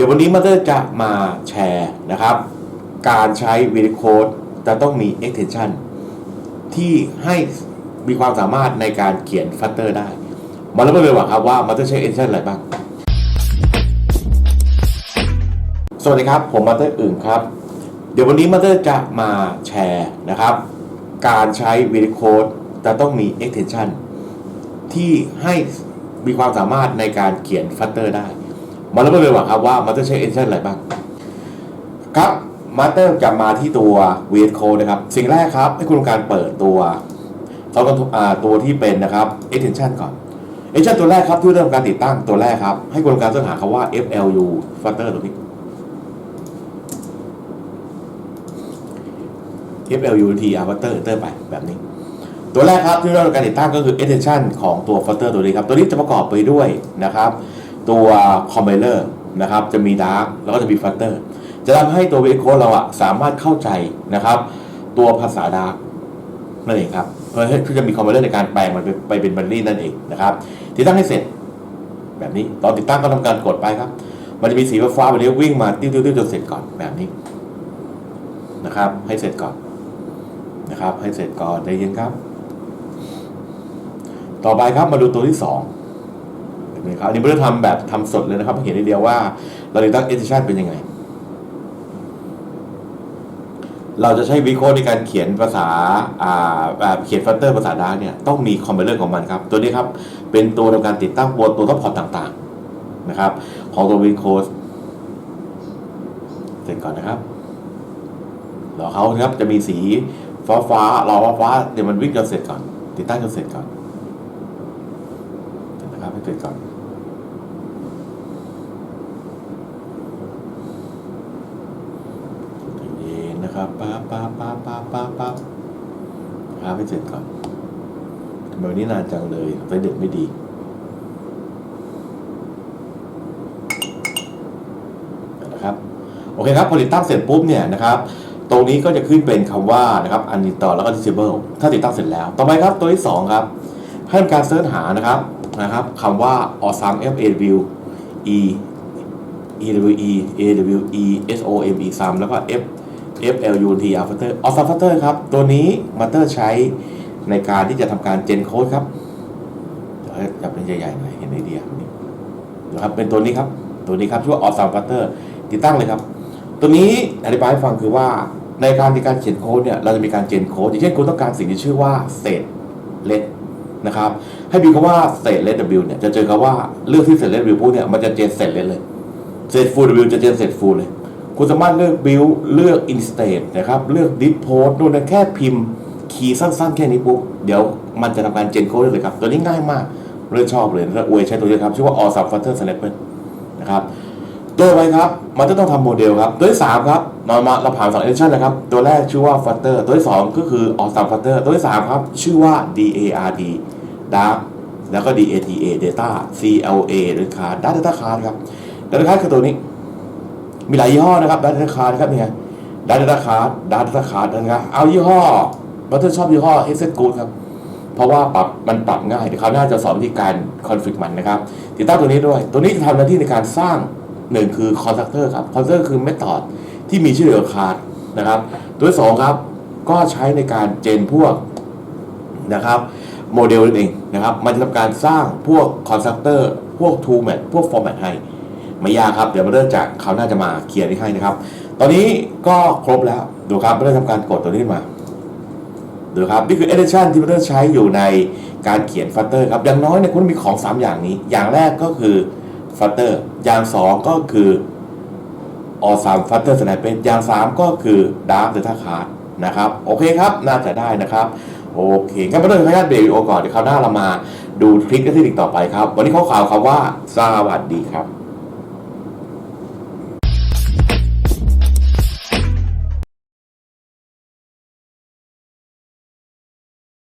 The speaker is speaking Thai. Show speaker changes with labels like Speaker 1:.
Speaker 1: ดี๋ยววันนี้มาเตอร์จะมาแชร์นะครับ การใช้วิดีโคดจะต้องมี extension ที่ให้มีความสามารถในการเขียนฟัตเตอร์ได้ มาเริ่มกันเลยว่าครับว่ามาเตอร์ใช้ extension อะไรบ้าง สวัสดีครับ ผมมาเตอร์อื่นครับ เดี๋ยววันนี้มาเตอร์จะมาแชร์นะครับ การใช้วิดีโคดจะต้องมี extension ที่ให้มีความสามารถในการเขียนฟัตเตอร์ได้ มาเริ่มกันเลยว่าครับว่ามาเตอร์ใช้ extension อะไรบ้าง ครับมาสเตอร์จะมาที่ตัว VS Code นะครับ สิ่งแรกครับ ให้คุณทำการเปิดตัวต์อ่าตัวที่เป็นนะครับ extension ก่อน extension ตัวแรกครับที่เริ่มการติดตั้งตัวแรกครับ ให้คุณทำการค้นหาคำว่า FLU Flutter ตัวนี้ FLU T R Flutter Enter ไปแบบนี้ ตัวแรกครับที่เริ่มการติดตั้งก็คือ extension ของตัว Flutter ตัวนี้ครับ ตัวนี้จะประกอบไปด้วยนะครับ ตัว compiler นะครับจะมี dark แล้วก็จะมี flutter จะทำให้ตัวเวโค้ดเราอะสามารถเข้าใจนะครับ ตัวภาษา dark นั่นเองครับเพื่อให้จะมี compiler ในการแปลงมันไปไปเป็นบันลี่นั่นเองนะครับติดตั้งให้เสร็จแบบนี้ตอนติดตั้งก็ทำการกดไปครับ มันจะมีสีฟ้าๆแบบนี้วิ่งมาติ้วๆจนเสร็จก่อนแบบนี้นะครับ ให้เสร็จก่อนนะครับ ให้เสร็จก่อนใจเย็นครับ ต่อไปครับมาดูตัวที่สอง เห็นไหมครับอันนี้ไม่ได้ทำแบบทำสดเลยนะครับเห็นทีเดียวว่าเราติดตั้ง edition เป็นยังไง เราจะใช้วิโคในการเขียนภาษาอ่าแบบเขียนฟัตเตอร์ภาษาดาร์กเนี่ยต้องมีคอมไพเลอร์ของมันครับ ตัวนี้ครับ เป็นตัวในการติดตั้งบนตัวทับพอร์ตต่างๆนะครับ ของตัววิโคสเสร็จก่อนนะครับรอเขาครับจะมีสีฟ้าฟ้าๆรอฟ้าๆเดี๋ยวมันวิ่งจนเสร็จก่อน ติดตั้งจนเสร็จก่อน นะครับให้เสร็จก่อนใจเย็นนะครับป้าป้าป้าป้าป้าป้านะครับให้เสร็จก่อนทำไมวันนี้นานจังเลยไฟเด็ดไม่ดีนะครับโอเคครับ พอติดตั้งเสร็จปุ๊บเนี่ยนะครับ ตรงนี้ก็จะขึ้นเป็นคำว่านะครับ uninstall แล้วก็ disable ถ้าติดตั้งเสร็จแล้ว ต่อไปครับตัวที่ 2 ครับ ให้ทำการเสิร์ชหานะครับนะครับคำว่า a w s o m e f a w e e w e a w e s o m e sum แล้วก็ f f l u t r factor awesome factor ครับ ตัวนี้ matter ใช้ในการที่จะทำการ gen code ครับจับเป็นใหญ่ๆหน่อยเห็นไอเดียนี่นะครับเป็นตัวนี้ครับ ตัวนี้ครับชื่อว่า awesome factor ติดตั้งเลยครับ ตัวนี้อธิบายให้ฟังคือว่าในการในการเขียนโค้ดเนี่ยเราจะมีการเจนโค้ดอย่างเช่นคุณต้องการสิ่งที่ชื่อว่าเศษเล็ด นะครับ ให้ดูคำว่าเศษเลด W เนี่ยจะเจอคำว่าเลือกที่เศษเลด W ปุ๊บเนี่ยมันจะเจนเศษเลดเลยเศษฟูล W จะเจนเศษฟูลเลย คุณสามารถเลือกบิลเลือกอินสเตทนะครับเลือกดิสโพสนู่นนั่นแค่พิมพ์คีย์สั้นๆ แค่นี้ปุ๊บเดี๋ยวมันจะทำการเจนโค้ดเลยครับ ตัวนี้ง่ายมากเรื่องชอบเลยแล้วอวยใช้ตัวนี้ครับชื่อว่า all sub factor snapper นะครับ ตัวไปครับ มันจะต้องทำโมเดลครับตัวที่สามครับเรามาเราผ่านสองเอชั่นนะครับ ตัวแรกชื่อว่า Flutter ตัวที่สองก็คือ Awesome Flutter ตัวที่สามครับ ชื่อว่า DART Dark แล้วก็ DATA Data CLA หรือ Card Data Card ครับ Data Card คือตัวนี้ มีหลายยี่ห้อนะครับ Data Card ครับเนี่ย Data Card Data Card นะครับเอายี่ห้อบัตเตอร์ชอบยี่ห้อ h e x e Good ครับเพราะว่าปรับมันปรับง่ายเดี๋ยวคราวหน้าจะสอนวิธีการคอนฟิกมันนะครับติดตั้งตัวนี้ด้วย ตัวนี้จะทำหน้าที่ในการสร้าง หนึ่งคือคอนดักเตอร์ครับคอนดักเตอร์คือเมธอดที่มีชื่อเดียวคาร์ดนะครับ ตัวที่สองครับก็ใช้ในการเจนพวกนะครับโมเดลนั่นเองนะครับ มันจะทำการสร้างพวกคอนดักเตอร์พวกทูแมทพวกฟอร์แมตให้ไม่ยากครับ เดี๋ยวมาเริ่มจากเขาวหน่าจะมาเคลียร์ให้นะครับ ตอนนี้ก็ครบแล้วดูครับไม่ได้ทำการกดตัวนี้ขึ้นมาดูครับนี่คือ edition ที่เราใช้อยู่ในการเขียนฟัตเตอร์ครับอย่างน้อยเนี่ยคุณมีของ 3 อย่างนี้ อย่างแรกก็คือ ฟัตเตอร์อย่าง2ก็คือออสามฟัตเตอร์สไนเปอร์อย่าง3ก็คือดาร์ฟเดต้าคาร์ดนะครับ โอเคครับ น่าจะได้นะครับ โอเคงั้นมาเริ่มขออนุญาตเบรกวิดีโอก่อนเดี๋ยวคราวหน้าเรามาดูทริคและเทคนิคต่อไปครับ วันนี้ข้อข่าวครับว่าสวัสดีครับ